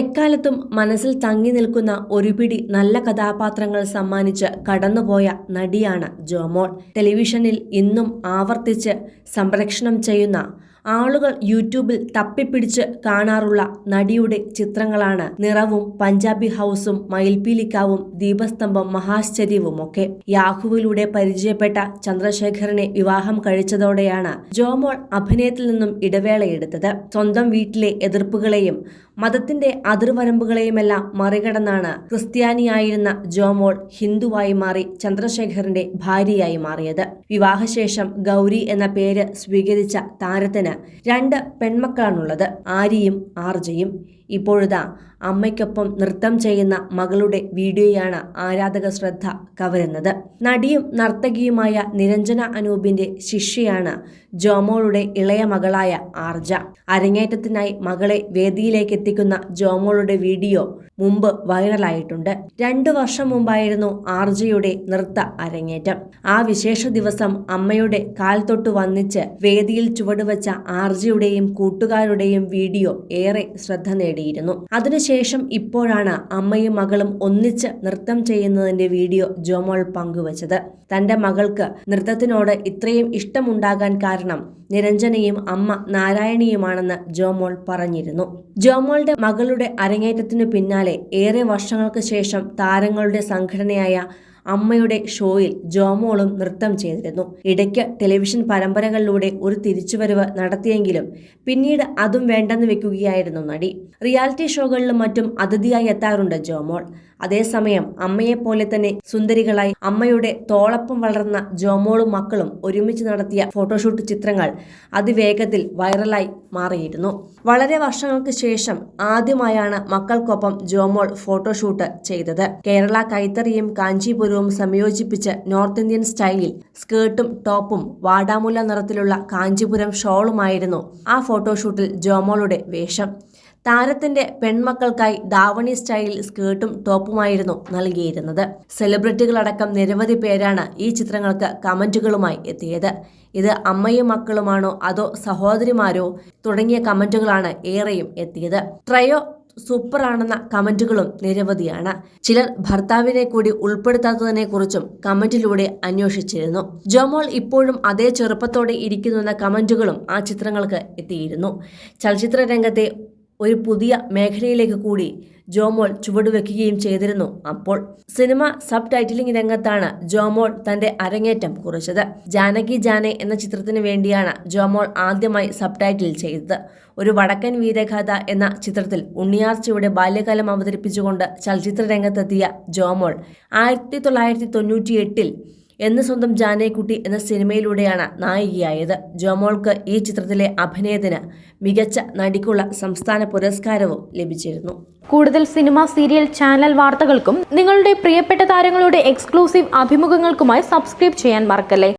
എക്കാലത്തും മനസ്സിൽ തങ്ങി നിൽക്കുന്ന ഒരുപിടി നല്ല കഥാപാത്രങ്ങൾ സമ്മാനിച്ച് കടന്നുപോയ നടിയാണ് ജോമോൾ. ടെലിവിഷനിൽ ഇന്നും ആവർത്തിച്ച് സംപ്രേക്ഷണം ചെയ്യുന്ന ആളുകൾ യൂട്യൂബിൽ തപ്പിപ്പിടിച്ച് കാണാറുള്ള നടിയുടെ ചിത്രങ്ങളാണ് നിറവും പഞ്ചാബി ഹൗസും മയിൽപീലിക്കാവും ദീപസ്തംഭം മഹാശ്ചര്യവുമൊക്കെ. യാഹുവിലൂടെ പരിചയപ്പെട്ട ചന്ദ്രശേഖരനെ വിവാഹം കഴിച്ചതോടെയാണ് ജോമോൾ അഭിനയത്തിൽ നിന്നും ഇടവേളയെടുത്തത്. സ്വന്തം വീട്ടിലെ എതിർപ്പുകളെയും മതത്തിന്റെ അതിർവരമ്പുകളെയുമെല്ലാം മറികടന്നാണ് ക്രിസ്ത്യാനിയായിരുന്ന ജോമോൾ ഹിന്ദുവായി മാറി ചന്ദ്രശേഖറിന്റെ ഭാര്യയായി മാറിയത്. വിവാഹശേഷം ഗൗരി എന്ന പേര് സ്വീകരിച്ച താരത്തിന് രണ്ട് പെൺമക്കളാണുള്ളത്. ആര്യയും ആർജയും. ഇപ്പോഴിതാ അമ്മയ്ക്കൊപ്പം നൃത്തം ചെയ്യുന്ന മകളുടെ വീഡിയോയാണ് ആരാധക ശ്രദ്ധ കവരുന്നത്. നടിയും നർത്തകിയുമായ നിരഞ്ജന അനൂപിന്റെ ശിഷ്യയാണ് ജോമോളുടെ ഇളയ മകളായ ആർജ. അരങ്ങേറ്റത്തിനായി മകളെ വേദിയിലേക്ക് എത്തിക്കുന്ന ജോമോളുടെ വീഡിയോ മുമ്പ് വൈറലായിട്ടുണ്ട്. രണ്ടു വർഷം മുമ്പായിരുന്നു ആർജയുടെ നൃത്ത അരങ്ങേറ്റം. ആ വിശേഷ ദിവസം അമ്മയുടെ കാൽ തൊട്ട് വന്നിച്ച് വേദിയിൽ ചുവടുവച്ച ആർജയുടെയും കൂട്ടുകാരുടെയും വീഡിയോ ഏറെ ശ്രദ്ധ നേടിയിരുന്നു അതിനുശേഷം ഇപ്പോഴാണ് അമ്മയും മകളും ഒന്നിച്ച് നൃത്തം ചെയ്യുന്നതിന്റെ വീഡിയോ ജോമോൾ പങ്കുവച്ചത്. തന്റെ മകൾക്ക് നൃത്തത്തിനോട് ഇത്രയും ഇഷ്ടമുണ്ടാകാൻ കാരണം നിരഞ്ജനയും അമ്മ നാരായണിയുമാണെന്ന് ജോമോൾ പറഞ്ഞിരുന്നു. ജോമോളുടെ മകളുടെ അരങ്ങേറ്റത്തിനു പിന്നാലെ ഏറെ വർഷങ്ങൾക്ക് ശേഷം താരങ്ങളുടെ സംഘടനയായ അമ്മയുടെ ഷോയിൽ ജോമോളും നൃത്തം ചെയ്തിരുന്നു. ഇടയ്ക്ക് ടെലിവിഷൻ പരമ്പരകളിലൂടെ ഒരു തിരിച്ചുവരവ് നടത്തിയെങ്കിലും പിന്നീട് അതും വേണ്ടെന്ന് വെക്കുകയായിരുന്നു നടി. റിയാലിറ്റി ഷോകളിലും മറ്റും അതിഥിയായി എത്താറുണ്ട് ജോമോൾ. അതേസമയം അമ്മയെപ്പോലെ തന്നെ സുന്ദരികളായി അമ്മയുടെ തോളപ്പം വളർന്ന ജോമോളും മക്കളും ഒരുമിച്ച് നടത്തിയ ഫോട്ടോഷൂട്ട് ചിത്രങ്ങൾ അതിവേഗത്തിൽ വൈറലായി മാറിയിരുന്നു. വളരെ വർഷങ്ങൾക്ക് ശേഷം ആദ്യമായാണ് മക്കൾക്കൊപ്പം ജോമോൾ ഫോട്ടോഷൂട്ട് ചെയ്തത്. കേരള കൈത്തറിയും കാഞ്ചീപുരവും സംയോജിപ്പിച്ച് നോർത്ത് ഇന്ത്യൻ സ്റ്റൈലിൽ സ്കേർട്ടും ടോപ്പും വാടാമുല്ല നിറത്തിലുള്ള കാഞ്ചിപുരം ഷോളുമായിരുന്നു ആ ഫോട്ടോഷൂട്ടിൽ ജോമോളുടെ വേഷം. താരത്തിന്റെ പെൺമക്കൾക്കായി ദാവണി സ്റ്റൈലിൽ സ്കേർട്ടും ടോപ്പുമായിരുന്നു നൽകിയിരുന്നത്. സെലിബ്രിറ്റികളടക്കം നിരവധി പേരാണ് ഈ ചിത്രങ്ങൾക്ക് കമന്റുകളുമായി എത്തിയത്. ഇത് അമ്മയും മക്കളുമാണോ അതോ സഹോദരിമാരോ തുടങ്ങിയ കമന്റുകളാണ് ഏറെയും എത്തിയത്. ട്രയോ സൂപ്പറാണെന്ന കമന്റുകളും നിരവധിയാണ്. ചിലർ ഭർത്താവിനെ കൂടി ഉൾപ്പെടുത്താത്തതിനെ കുറിച്ചും കമന്റിലൂടെ അന്വേഷിച്ചിരുന്നു. ജോമോൾ ഇപ്പോഴും അതേ ചെറുപ്പത്തോടെ ഇരിക്കുന്നുവെന്ന കമന്റുകളും ആ ചിത്രങ്ങൾക്ക് എത്തിയിരുന്നു. ചലച്ചിത്ര രംഗത്തെ ഒരു പുതിയ മേഖലയിലേക്ക് കൂടി ജോമോൾ ചുവടുവെക്കുകയും ചെയ്തിരുന്നു. അപ്പോൾ സിനിമ സബ് ടൈറ്റിലിംഗ് രംഗത്താണ് ജോമോൾ തന്റെ അരങ്ങേറ്റം കുറിച്ചത്. ജാനകി ജാനെ എന്ന ചിത്രത്തിന് വേണ്ടിയാണ് ജോമോൾ ആദ്യമായി സബ് ടൈറ്റിൽ ചെയ്തത്. ഒരു വടക്കൻ വീരഗാഥ എന്ന ചിത്രത്തിൽ ഉണ്ണിയാർച്ചയുടെ ബാല്യകാലം അവതരിപ്പിച്ചുകൊണ്ട് ചലച്ചിത്ര രംഗത്തെത്തിയ ജോമോൾ ആയിരത്തി തൊള്ളായിരത്തി തൊണ്ണൂറ്റി എന്ന് സ്വന്തം ജാനേക്കുട്ടി എന്ന സിനിമയിലൂടെയാണ് നായികയായത്. ജോമോൾക്ക് ഈ ചിത്രത്തിലെ അഭിനയത്തിന് മികച്ച നടിക്കുള്ള സംസ്ഥാന പുരസ്കാരവും ലഭിച്ചിരുന്നു. കൂടുതൽ സിനിമ സീരിയൽ ചാനൽ വാർത്തകൾക്കും നിങ്ങളുടെ പ്രിയപ്പെട്ട താരങ്ങളുടെ എക്സ്ക്ലൂസീവ് അഭിമുഖങ്ങൾക്കുമായി സബ്സ്ക്രൈബ് ചെയ്യാൻ മറക്കല്ലേ?